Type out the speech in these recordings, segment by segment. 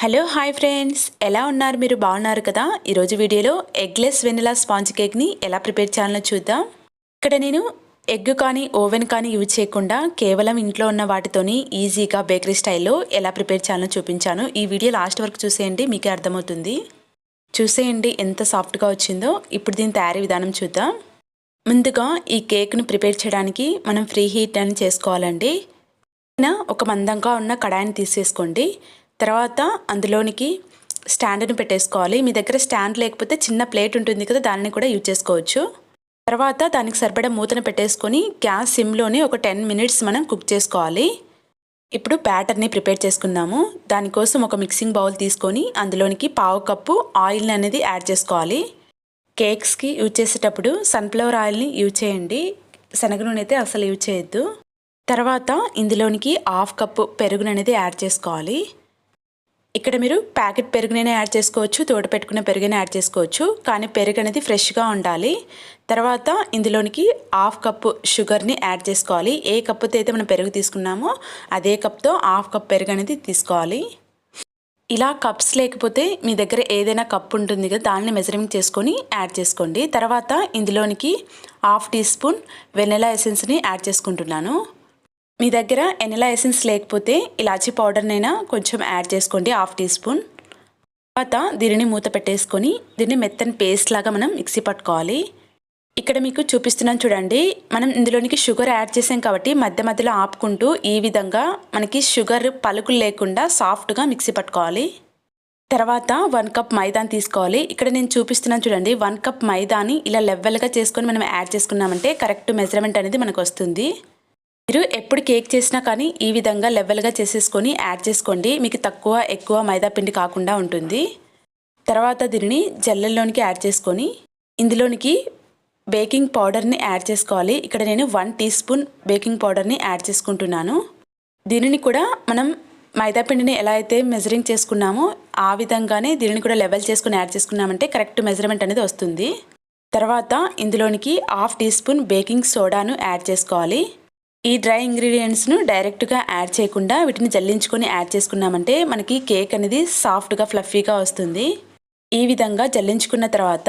Hello hi friends. ఎలా ఉన్నారు? మీరు బాగున్నారు కదా? ఈరోజు వీడియోలో ఎగ్లెస్ వెనిలా స్పాంజ్ కేక్ని ఎలా ప్రిపేర్ చేయాలో చూద్దాం. ఇక్కడ నేను ఎగ్ కానీ ఓవెన్ కానీ యూజ్ చేయకుండా కేవలం ఇంట్లో ఉన్న వాటితోని ఈజీగా బేకరీ స్టైల్లో ఎలా ప్రిపేర్ చేయాలో చూపించాను. ఈ వీడియో లాస్ట్ వరకు చూసేయండి మీకే అర్థమవుతుంది. చూసేయండి ఎంత సాఫ్ట్గా వచ్చిందో. ఇప్పుడు దీని తయారీ విధానం చూద్దాం. ముందుగా ఈ కేక్ను ప్రిపేర్ చేయడానికి మనం ఫ్రీ హీట్ అని చేసుకోవాలండి. ఒక మందంగా ఉన్న కడాయిని తీసేసుకోండి. తర్వాత అందులోనికి స్టాండ్ని పెట్టేసుకోవాలి. మీ దగ్గర స్టాండ్ లేకపోతే చిన్న ప్లేట్ ఉంటుంది కదా దాన్ని కూడా యూజ్ చేసుకోవచ్చు. తర్వాత దానికి సరిపడా మూతను పెట్టేసుకొని గ్యాస్ సిమ్లోనే ఒక టెన్ మినిట్స్ మనం కుక్ చేసుకోవాలి. ఇప్పుడు బ్యాటర్ని ప్రిపేర్ చేసుకుందాము. దానికోసం ఒక మిక్సింగ్ బౌల్ తీసుకొని అందులోనికి పావు కప్పు ఆయిల్ని అనేది యాడ్ చేసుకోవాలి. కేక్స్కి యూజ్ చేసేటప్పుడు సన్ఫ్లవర్ ఆయిల్ని యూజ్ చేయండి. శనగ నూనె అయితే అసలు యూజ్ చేయొద్దు. తర్వాత ఇందులోనికి హాఫ్ కప్పు పెరుగును అనేది యాడ్ చేసుకోవాలి. ఇక్కడ మీరు ప్యాకెట్ పెరుగునైనా యాడ్ చేసుకోవచ్చు తోట పెట్టుకున్న పెరుగునే యాడ్ చేసుకోవచ్చు. కానీ పెరుగు అనేది ఫ్రెష్గా ఉండాలి. తర్వాత ఇందులోనికి హాఫ్ కప్పు షుగర్ని యాడ్ చేసుకోవాలి. ఏ కప్పుతో అయితే మనం పెరుగు తీసుకున్నామో అదే కప్తో హాఫ్ కప్ పెరుగు అనేది తీసుకోవాలి. ఇలా కప్స్ లేకపోతే మీ దగ్గర ఏదైనా కప్ ఉంటుంది కదా దాన్ని మెజరింగ్ చేసుకొని యాడ్ చేసుకోండి. తర్వాత ఇందులోనికి హాఫ్ టీ స్పూన్ వెనెలా ఎసెన్స్ని యాడ్ చేసుకుంటున్నాను. మీ దగ్గర ఎనిలా ఎసెన్స్ లేకపోతే ఇలాచీ పౌడర్నైనా కొంచెం యాడ్ చేసుకోండి హాఫ్ టీ స్పూన్. తర్వాత దీనిని మూత పెట్టేసుకొని దీన్ని మెత్తని పేస్ట్ లాగా మనం మిక్సీ పట్టుకోవాలి. ఇక్కడ మీకు చూపిస్తున్నాను చూడండి మనం ఇందులోనికి షుగర్ యాడ్ చేసాం కాబట్టి మధ్య మధ్యలో ఆపుకుంటూ ఈ విధంగా మనకి షుగర్ పలుకులు లేకుండా సాఫ్ట్గా మిక్సీ పట్టుకోవాలి. తర్వాత వన్ కప్ మైదాని తీసుకోవాలి. ఇక్కడ నేను చూపిస్తున్నాను చూడండి వన్ కప్ మైదాని ఇలా లెవెల్గా చేసుకొని మనం యాడ్ చేసుకున్నామంటే కరెక్ట్ మెజర్మెంట్ అనేది మనకు వస్తుంది. మీరు ఎప్పుడు కేక్ చేసినా కానీ ఈ విధంగా లెవెల్గా చేసేసుకొని యాడ్ చేసుకోండి. మీకు తక్కువ ఎక్కువ మైదా పిండి కాకుండా ఉంటుంది. తర్వాత దీనిని జల్లెల్లోనికి యాడ్ చేసుకొని ఇందులోనికి బేకింగ్ పౌడర్ని యాడ్ చేసుకోవాలి. ఇక్కడ నేను వన్ టీ స్పూన్ బేకింగ్ పౌడర్ని యాడ్ చేసుకుంటున్నాను. దీనిని కూడా మనం మైదా పిండిని ఎలా అయితే మెజరింగ్ చేసుకున్నామో ఆ విధంగానే దీనిని కూడా లెవెల్ చేసుకుని యాడ్ చేసుకున్నామంటే కరెక్ట్ మెజర్మెంట్ అనేది వస్తుంది. తర్వాత ఇందులోనికి హాఫ్ టీ స్పూన్ బేకింగ్ సోడాను యాడ్ చేసుకోవాలి. ఈ డ్రై ఇంగ్రీడియంట్స్ను డైరెక్ట్గా యాడ్ చేయకుండా వీటిని జల్లించుకొని యాడ్ చేసుకున్నామంటే మనకి కేక్ అనేది సాఫ్ట్గా ఫ్లఫీగా వస్తుంది. ఈ విధంగా జల్లించుకున్న తర్వాత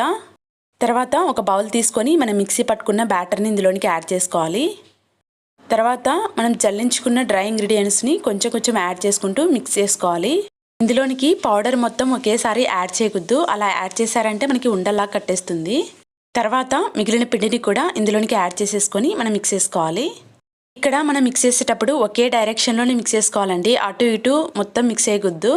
తర్వాత ఒక బౌల్ తీసుకొని మనం మిక్సీ పట్టుకున్న బ్యాటర్ని ఇందులోనికి యాడ్ చేసుకోవాలి. తర్వాత మనం జల్లించుకున్న డ్రై ఇంగ్రీడియంట్స్ని కొంచెం కొంచెం యాడ్ చేసుకుంటూ మిక్స్ చేసుకోవాలి. ఇందులోనికి పౌడర్ మొత్తం ఒకేసారి యాడ్ చేయకూడదు. అలా యాడ్ చేశారంటే మనకి ఉండలా కట్టేస్తుంది. తర్వాత మిగిలిన పిండిని కూడా ఇందులోనికి యాడ్ చేసేసుకొని మనం మిక్స్ చేసుకోవాలి. ఇక్కడ మనం మిక్స్ చేసేటప్పుడు ఒకే డైరెక్షన్లోనే మిక్స్ చేసుకోవాలండి. అటు ఇటు మొత్తం మిక్స్ చేయకూడదు.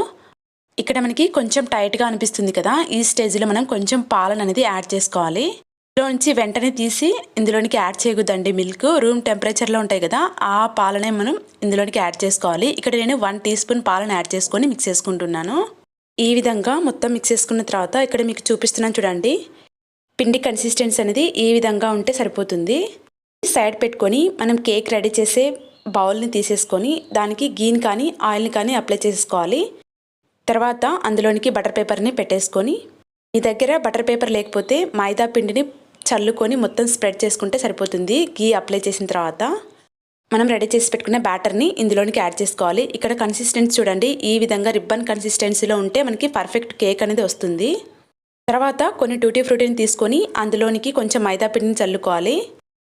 ఇక్కడ మనకి కొంచెం టైట్గా అనిపిస్తుంది కదా. ఈ స్టేజ్లో మనం కొంచెం పాలను అనేది యాడ్ చేసుకోవాలి. ఇందులో నుంచి వెంటనే తీసి ఇందులోనికి యాడ్ చేయకూడదండి మిల్క్ రూమ్ టెంపరేచర్లో ఉంటాయి కదా ఆ పాలనే మనం ఇందులోనికి యాడ్ చేసుకోవాలి. ఇక్కడ నేను వన్ టీ స్పూన్ పాలను యాడ్ చేసుకొని మిక్స్ చేసుకుంటున్నాను. ఈ విధంగా మొత్తం మిక్స్ చేసుకున్న తర్వాత ఇక్కడ మీకు చూపిస్తున్నాను చూడండి. పిండి కన్సిస్టెన్సీ అనేది ఈ విధంగా ఉంటే సరిపోతుంది. సైడ్ పెట్టుకొని మనం కేక్ రెడీ చేసే బౌల్ని తీసేసుకొని దానికి గీన్ కానీ ఆయిల్ని కానీ అప్లై చేసుకోవాలి తర్వాత అందులోనికి బటర్ పేపర్ని పెట్టేసుకొని మీ దగ్గర బటర్ పేపర్ లేకపోతే మైదా పిండిని చల్లుకొని మొత్తం స్ప్రెడ్ చేసుకుంటే సరిపోతుంది. గీ అప్లై చేసిన తర్వాత మనం రెడీ చేసి పెట్టుకున్న బ్యాటర్ని ఇందులోనికి యాడ్ చేసుకోవాలి. ఇక్కడ కన్సిస్టెన్సీ చూడండి. ఈ విధంగా రిబ్బన్ కన్సిస్టెన్సీలో ఉంటే మనకి పర్ఫెక్ట్ కేక్ అనేది వస్తుంది. తర్వాత కొన్ని టూటీ ఫ్రూటీని తీసుకొని అందులోనికి కొంచెం మైదా పిండిని చల్లుకోవాలి.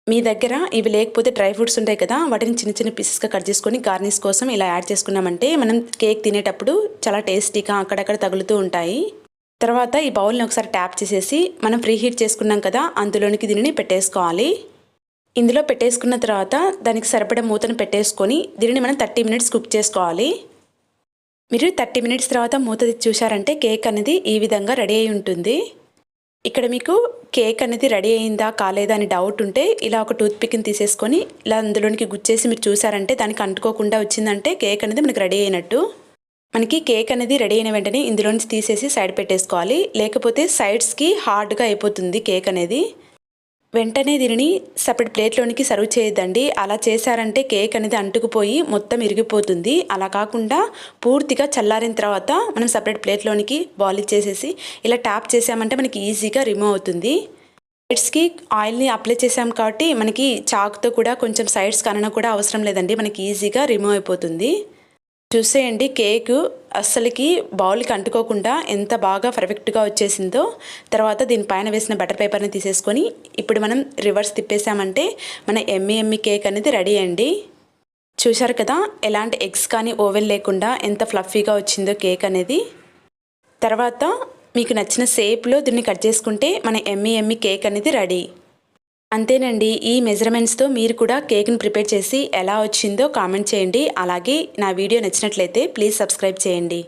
మీ దగ్గర ఇవి లేకపోతే డ్రై ఫ్రూట్స్ ఉంటాయి కదా వాటిని చిన్న చిన్న పీసెస్గా కట్ చేసుకొని గార్నిష్ కోసం ఇలా యాడ్ చేసుకున్నామంటే మనం కేక్ తినేటప్పుడు చాలా టేస్టీగా అక్కడక్కడ తగులుతూ ఉంటాయి. తర్వాత ఈ బౌల్ని ఒకసారి ట్యాప్ చేసేసి మనం ఫ్రీ హీట్ చేసుకున్నాం కదా అందులోనికి దీనిని పెట్టేసుకోవాలి. ఇందులో పెట్టేసుకున్న తర్వాత దానికి సరిపడే మూతను పెట్టేసుకొని దీనిని మనం థర్టీ మినిట్స్ కుక్ చేసుకోవాలి. మీరు థర్టీ మినిట్స్ తర్వాత మూత చూశారంటే కేక్ అనేది ఈ విధంగా రెడీ అయి ఉంటుంది. ఇక్కడ మీకు కేక్ అనేది రెడీ అయిందా కాలేదా అని డౌట్ ఉంటే ఇలా ఒక టూత్ పిక్ని తీసేసుకొని ఇలా అందులోనికి గుచ్చేసి మీరు చూసారంటే దానికి అంటుకోకుండా వచ్చిందంటే కేక్ అనేది మనకి రెడీ అయినట్టు. మనకి కేక్ అనేది రెడీ అయిన వెంటనే ఇందులోంచి తీసేసి సైడ్ పెట్టేసుకోవాలి. లేకపోతే సైడ్స్కి హార్డ్గా అయిపోతుంది కేక్ అనేది. వెంటనే దీనిని సపరేట్ ప్లేట్లోనికి సర్వ్ చేయొద్దండి. అలా చేశారంటే కేక్ అనేది అంటుకుపోయి మొత్తం ఇరిగిపోతుంది. అలా కాకుండా పూర్తిగా చల్లారిన తర్వాత మనం సపరేట్ ప్లేట్లోనికి బాల్ ఇచ్చేసేసి ఇలా ట్యాప్ చేసామంటే మనకి ఈజీగా రిమూవ్ అవుతుంది. సైడ్స్కి ఆయిల్ని అప్లై చేసాం కాబట్టి మనకి చాక్తో కూడా కొంచెం సైడ్స్ కనన కూడా అవసరం లేదండి. మనకి ఈజీగా రిమూవ్ అయిపోతుంది. చూసేయండి కేకు అస్సలకి బౌల్కి అంటుకోకుండా ఎంత బాగా పర్ఫెక్ట్గా వచ్చేసిందో. తర్వాత దీనిపైన వేసిన బటర్ పేపర్ని తీసేసుకొని ఇప్పుడు మనం రివర్స్ తిప్పేసామంటే మన ఎమ్మి ఎమ్మి కేక్ అనేది రెడీ అండి. చూశారు కదా ఎలాంటి ఎగ్స్ కానీ ఓవెన్ లేకుండా ఎంత ఫ్లఫీగా వచ్చిందో కేక్ అనేది. తర్వాత మీకు నచ్చిన షేప్లో దీన్ని కట్ చేసుకుంటే మన ఎమ్మి ఎమ్మి కేక్ అనేది రెడీ. అంతేనండి ఈ మెజర్మెంట్స్తో మీరు కూడా కేక్ని ప్రిపేర్ చేసి ఎలా వచ్చిందో కామెంట్ చేయండి. అలాగే నా వీడియో నచ్చినట్లయితే ప్లీజ్ సబ్స్క్రైబ్ చేయండి.